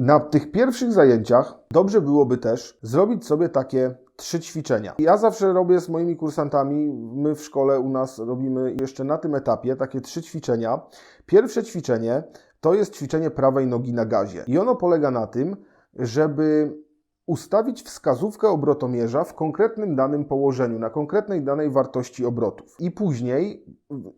Na tych pierwszych zajęciach dobrze byłoby też zrobić sobie takie trzy ćwiczenia. Ja zawsze robię z moimi kursantami, my w szkole u nas robimy jeszcze na tym etapie takie trzy ćwiczenia. Pierwsze ćwiczenie to jest ćwiczenie prawej nogi na gazie. I ono polega na tym, żeby ustawić wskazówkę obrotomierza w konkretnym danym położeniu, na konkretnej danej wartości obrotów. I później,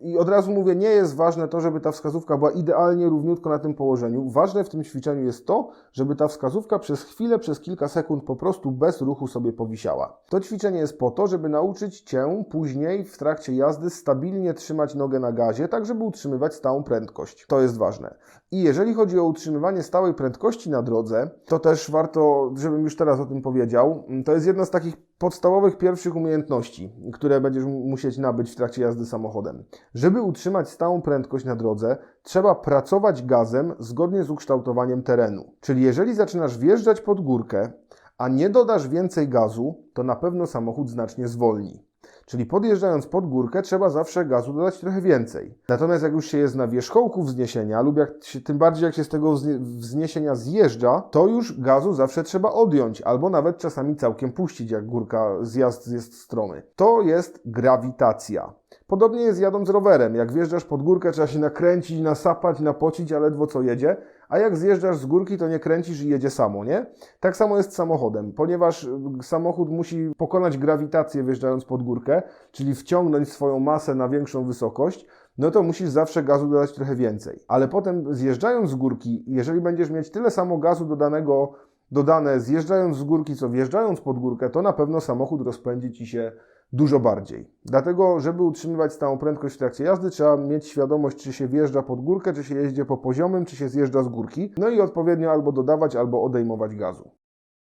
i od razu mówię, nie jest ważne to, żeby ta wskazówka była idealnie równiutko na tym położeniu. Ważne w tym ćwiczeniu jest to, żeby ta wskazówka przez chwilę, przez kilka sekund po prostu bez ruchu sobie powisiała. To ćwiczenie jest po to, żeby nauczyć Cię później w trakcie jazdy stabilnie trzymać nogę na gazie, tak żeby utrzymywać stałą prędkość. To jest ważne. I jeżeli chodzi o utrzymywanie stałej prędkości na drodze, to też warto, żebym już teraz o tym powiedział, to jest jedna z takich podstawowych pierwszych umiejętności, które będziesz musieć nabyć w trakcie jazdy samochodem. Żeby utrzymać stałą prędkość na drodze, trzeba pracować gazem zgodnie z ukształtowaniem terenu. Czyli jeżeli zaczynasz wjeżdżać pod górkę, a nie dodasz więcej gazu, to na pewno samochód znacznie zwolni. Czyli podjeżdżając pod górkę, trzeba zawsze gazu dodać trochę więcej. Natomiast jak już się jest na wierzchołku wzniesienia, lub jak się, tym bardziej jak się z tego wznie- wzniesienia zjeżdża, to już gazu zawsze trzeba odjąć, albo nawet czasami całkiem puścić, jak górka, zjazd jest stromy. To jest grawitacja. Podobnie jest jadąc rowerem. Jak wjeżdżasz pod górkę, trzeba się nakręcić, nasapać, napocić, a ledwo co jedzie. A jak zjeżdżasz z górki, to nie kręcisz i jedzie samo, nie? Tak samo jest z samochodem, ponieważ y, samochód musi pokonać grawitację wjeżdżając pod górkę, czyli wciągnąć swoją masę na większą wysokość, no to musisz zawsze gazu dodać trochę więcej. Ale potem zjeżdżając z górki, jeżeli będziesz mieć tyle samo gazu dodanego, dodane zjeżdżając z górki, co wjeżdżając pod górkę, to na pewno samochód rozpędzi Ci się dużo bardziej. Dlatego, żeby utrzymywać stałą prędkość w trakcie jazdy, trzeba mieć świadomość, czy się wjeżdża pod górkę, czy się jeździ po poziomym, czy się zjeżdża z górki. No i odpowiednio albo dodawać, albo odejmować gazu.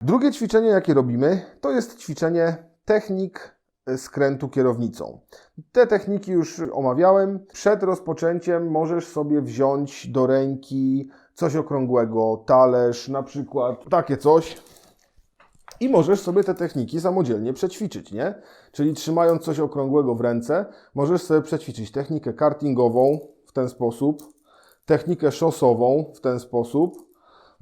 Drugie ćwiczenie, jakie robimy, to jest ćwiczenie technik skrętu kierownicą. Te techniki już omawiałem. Przed rozpoczęciem możesz sobie wziąć do ręki coś okrągłego, talerz, na przykład takie coś. I możesz sobie te techniki samodzielnie przećwiczyć, nie? Czyli trzymając coś okrągłego w ręce, możesz sobie przećwiczyć technikę kartingową w ten sposób, technikę szosową w ten sposób,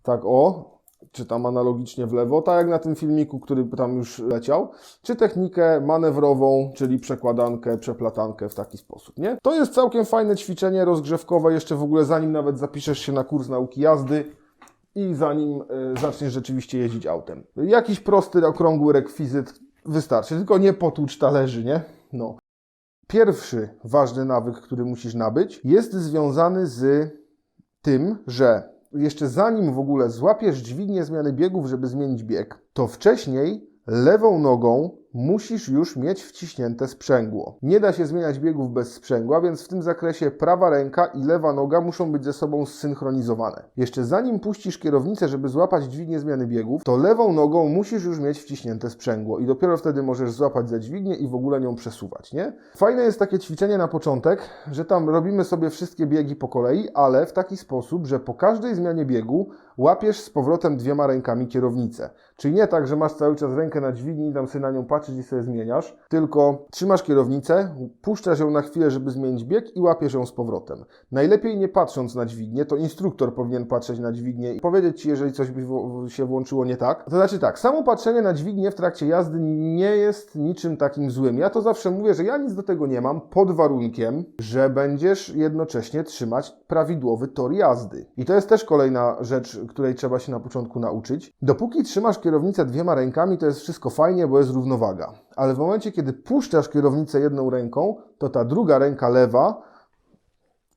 tak o, czy tam analogicznie w lewo, tak jak na tym filmiku, który tam już leciał, czy technikę manewrową, czyli przekładankę, przeplatankę w taki sposób, nie? To jest całkiem fajne ćwiczenie rozgrzewkowe, jeszcze w ogóle zanim nawet zapiszesz się na kurs nauki jazdy, i zanim y, zaczniesz rzeczywiście jeździć autem. Jakiś prosty, okrągły rekwizyt wystarczy, tylko nie potłucz talerzy, nie? No. Pierwszy ważny nawyk, który musisz nabyć, jest związany z tym, że jeszcze zanim w ogóle złapiesz dźwignię zmiany biegów, żeby zmienić bieg, to wcześniej lewą nogą musisz już mieć wciśnięte sprzęgło. Nie da się zmieniać biegów bez sprzęgła, więc w tym zakresie prawa ręka i lewa noga muszą być ze sobą zsynchronizowane. Jeszcze zanim puścisz kierownicę, żeby złapać dźwignię zmiany biegów, to lewą nogą musisz już mieć wciśnięte sprzęgło i dopiero wtedy możesz złapać za dźwignię i w ogóle nią przesuwać, nie? Fajne jest takie ćwiczenie na początek, że tam robimy sobie wszystkie biegi po kolei, ale w taki sposób, że po każdej zmianie biegu łapiesz z powrotem dwiema rękami kierownicę. Czyli nie tak, że masz cały czas rękę na dźwigni i tam sobie na nią patrzysz i sobie zmieniasz, tylko trzymasz kierownicę, puszczasz ją na chwilę, żeby zmienić bieg i łapiesz ją z powrotem. Najlepiej nie patrząc na dźwignię, to instruktor powinien patrzeć na dźwignię i powiedzieć Ci, jeżeli coś by się włączyło nie tak. To znaczy tak, samo patrzenie na dźwignię w trakcie jazdy nie jest niczym takim złym. Ja to zawsze mówię, że ja nic do tego nie mam, pod warunkiem, że będziesz jednocześnie trzymać prawidłowy tor jazdy. I to jest też kolejna rzecz, której trzeba się na początku nauczyć. Dopóki trzymasz kierownicę dwiema rękami, to jest wszystko fajnie, bo jest równowaga. Ale w momencie, kiedy puszczasz kierownicę jedną ręką, to ta druga ręka lewa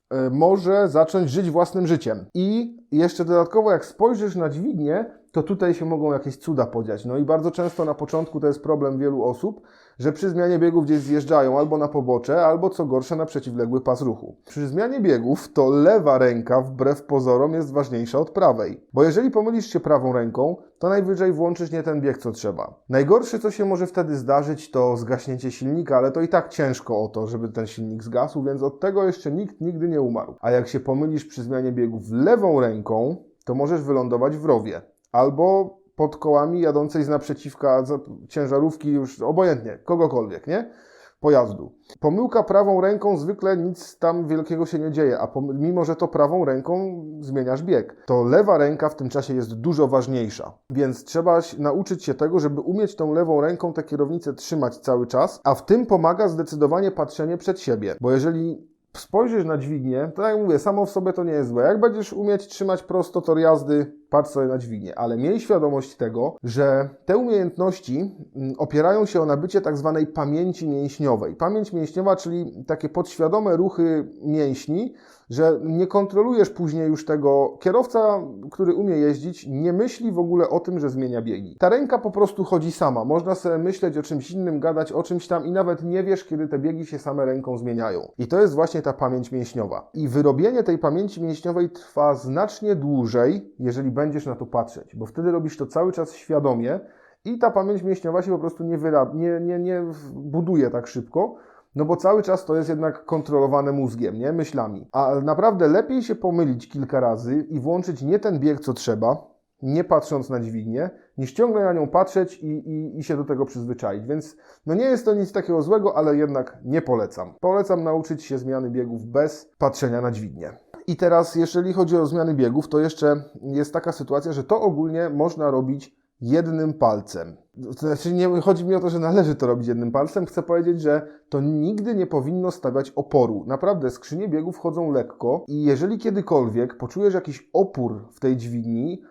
e, może zacząć żyć własnym życiem. I jeszcze dodatkowo, jak spojrzysz na dźwignię, to tutaj się mogą jakieś cuda podziać. No i bardzo często na początku to jest problem wielu osób, że przy zmianie biegów gdzieś zjeżdżają albo na pobocze, albo co gorsze na przeciwległy pas ruchu. Przy zmianie biegów to lewa ręka wbrew pozorom jest ważniejsza od prawej. Bo jeżeli pomylisz się prawą ręką, to najwyżej włączysz nie ten bieg co trzeba. Najgorsze co się może wtedy zdarzyć to zgaśnięcie silnika, ale to i tak ciężko o to, żeby ten silnik zgasł, więc od tego jeszcze nikt nigdy nie umarł. A jak się pomylisz przy zmianie biegów lewą ręką, to możesz wylądować w rowie. Albo pod kołami jadącej z naprzeciwka ciężarówki, już obojętnie, kogokolwiek, nie? pojazdu. Pomyłka prawą ręką zwykle nic tam wielkiego się nie dzieje, a mimo, że to prawą ręką zmieniasz bieg, to lewa ręka w tym czasie jest dużo ważniejsza. Więc trzeba nauczyć się tego, żeby umieć tą lewą ręką tę kierownicę trzymać cały czas, a w tym pomaga zdecydowanie patrzenie przed siebie. Bo jeżeli spojrzysz na dźwignię, to jak mówię, samo w sobie to nie jest złe. Jak będziesz umieć trzymać prosto tor jazdy, patrz sobie na dźwignię, ale miej świadomość tego, że te umiejętności mm, opierają się o nabycie tak zwanej pamięci mięśniowej. Pamięć mięśniowa, czyli takie podświadome ruchy mięśni, że nie kontrolujesz później już tego. Kierowca, który umie jeździć, nie myśli w ogóle o tym, że zmienia biegi. Ta ręka po prostu chodzi sama. Można sobie myśleć o czymś innym, gadać o czymś tam i nawet nie wiesz, kiedy te biegi się same ręką zmieniają. I to jest właśnie ta pamięć mięśniowa. I wyrobienie tej pamięci mięśniowej trwa znacznie dłużej, jeżeli będziesz na to patrzeć, bo wtedy robisz to cały czas świadomie i ta pamięć mięśniowa się po prostu nie, wyrab- nie, nie, nie buduje tak szybko, no bo cały czas to jest jednak kontrolowane mózgiem, nie? Myślami. A naprawdę lepiej się pomylić kilka razy i włączyć nie ten bieg, co trzeba, nie patrząc na dźwignię, niż ciągle na nią patrzeć i, i, i się do tego przyzwyczaić. Więc no nie jest to nic takiego złego, ale jednak nie polecam. Polecam nauczyć się zmiany biegów bez patrzenia na dźwignię. I teraz, jeżeli chodzi o zmiany biegów, to jeszcze jest taka sytuacja, że to ogólnie można robić jednym palcem. Znaczy, nie chodzi mi o to, że należy to robić jednym palcem. Chcę powiedzieć, że to nigdy nie powinno stawiać oporu. Naprawdę, skrzynie biegów chodzą lekko i jeżeli kiedykolwiek poczujesz jakiś opór w tej dźwigni,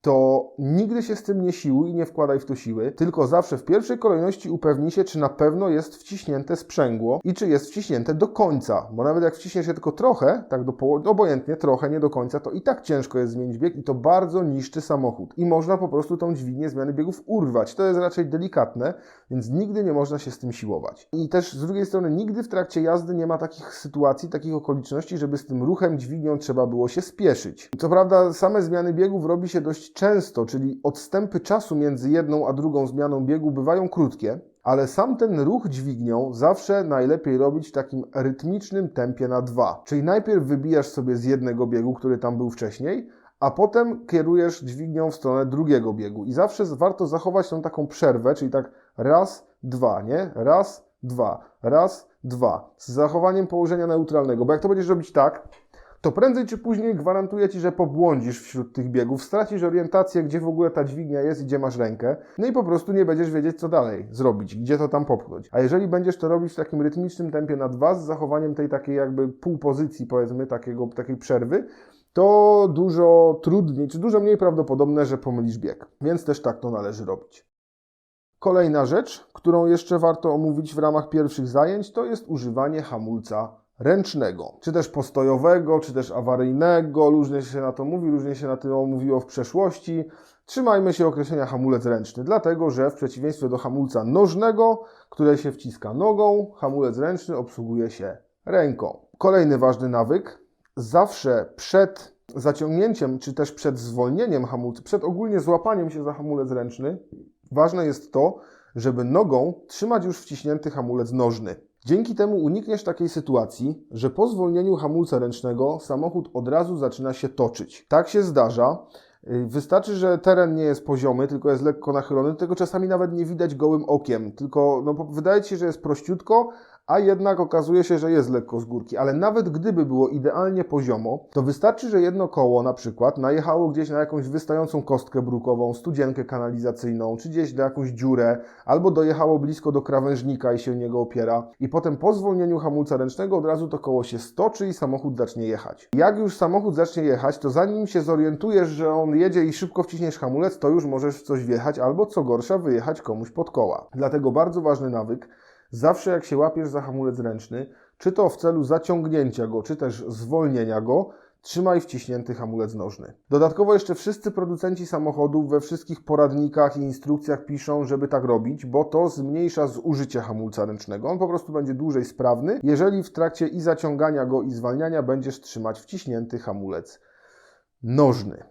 to nigdy się z tym nie siłuj i nie wkładaj w to siły, tylko zawsze w pierwszej kolejności upewnij się, czy na pewno jest wciśnięte sprzęgło i czy jest wciśnięte do końca, bo nawet jak wciśniesz je tylko trochę, tak do poło- obojętnie, trochę, nie do końca, to i tak ciężko jest zmienić bieg i to bardzo niszczy samochód. I można po prostu tą dźwignię zmiany biegów urwać. To jest raczej delikatne, więc nigdy nie można się z tym siłować. I też z drugiej strony, nigdy w trakcie jazdy nie ma takich sytuacji, takich okoliczności, żeby z tym ruchem dźwignią trzeba było się spieszyć. Co prawda, same zmiany biegów robi się dość często, czyli odstępy czasu między jedną a drugą zmianą biegu bywają krótkie, ale sam ten ruch dźwignią zawsze najlepiej robić w takim rytmicznym tempie na dwa. Czyli najpierw wybijasz sobie z jednego biegu, który tam był wcześniej, a potem kierujesz dźwignią w stronę drugiego biegu. I zawsze warto zachować tą taką przerwę, czyli tak raz, dwa, nie? Raz, dwa, raz, dwa. Z zachowaniem położenia neutralnego, bo jak to będziesz robić tak, to prędzej czy później gwarantuję Ci, że pobłądzisz wśród tych biegów, stracisz orientację, gdzie w ogóle ta dźwignia jest gdzie masz rękę, no i po prostu nie będziesz wiedzieć, co dalej zrobić, gdzie to tam popchnąć. A jeżeli będziesz to robić w takim rytmicznym tempie na dwa, z zachowaniem tej takiej jakby półpozycji, powiedzmy, takiego, takiej przerwy, to dużo trudniej, czy dużo mniej prawdopodobne, że pomylisz bieg. Więc też tak to należy robić. Kolejna rzecz, którą jeszcze warto omówić w ramach pierwszych zajęć, to jest używanie hamulca ręcznego, czy też postojowego, czy też awaryjnego, różnie się na to mówi, różnie się na to mówiło w przeszłości. Trzymajmy się określenia hamulec ręczny, dlatego że w przeciwieństwie do hamulca nożnego, które się wciska nogą, hamulec ręczny obsługuje się ręką. Kolejny ważny nawyk, zawsze przed zaciągnięciem, czy też przed zwolnieniem hamulca, przed ogólnie złapaniem się za hamulec ręczny, ważne jest to, żeby nogą trzymać już wciśnięty hamulec nożny. Dzięki temu unikniesz takiej sytuacji, że po zwolnieniu hamulca ręcznego samochód od razu zaczyna się toczyć. Tak się zdarza. Yy, Wystarczy, że teren nie jest poziomy, tylko jest lekko nachylony, tego czasami nawet nie widać gołym okiem, tylko no, wydaje Ci się, że jest prościutko, a jednak okazuje się, że jest lekko z górki. Ale nawet gdyby było idealnie poziomo, to wystarczy, że jedno koło na przykład najechało gdzieś na jakąś wystającą kostkę brukową, studzienkę kanalizacyjną, czy gdzieś na jakąś dziurę, albo dojechało blisko do krawężnika i się niego opiera. I potem po zwolnieniu hamulca ręcznego od razu to koło się stoczy i samochód zacznie jechać. Jak już samochód zacznie jechać, to zanim się zorientujesz, że on jedzie i szybko wciśniesz hamulec, to już możesz w coś wjechać, albo co gorsza, wyjechać komuś pod koła. Dlatego bardzo ważny nawyk, Zawsze jak się łapiesz za hamulec ręczny, czy to w celu zaciągnięcia go, czy też zwolnienia go, trzymaj wciśnięty hamulec nożny. Dodatkowo jeszcze wszyscy producenci samochodów we wszystkich poradnikach i instrukcjach piszą, żeby tak robić, bo to zmniejsza zużycie hamulca ręcznego. On po prostu będzie dłużej sprawny, jeżeli w trakcie i zaciągania go i zwalniania będziesz trzymać wciśnięty hamulec nożny.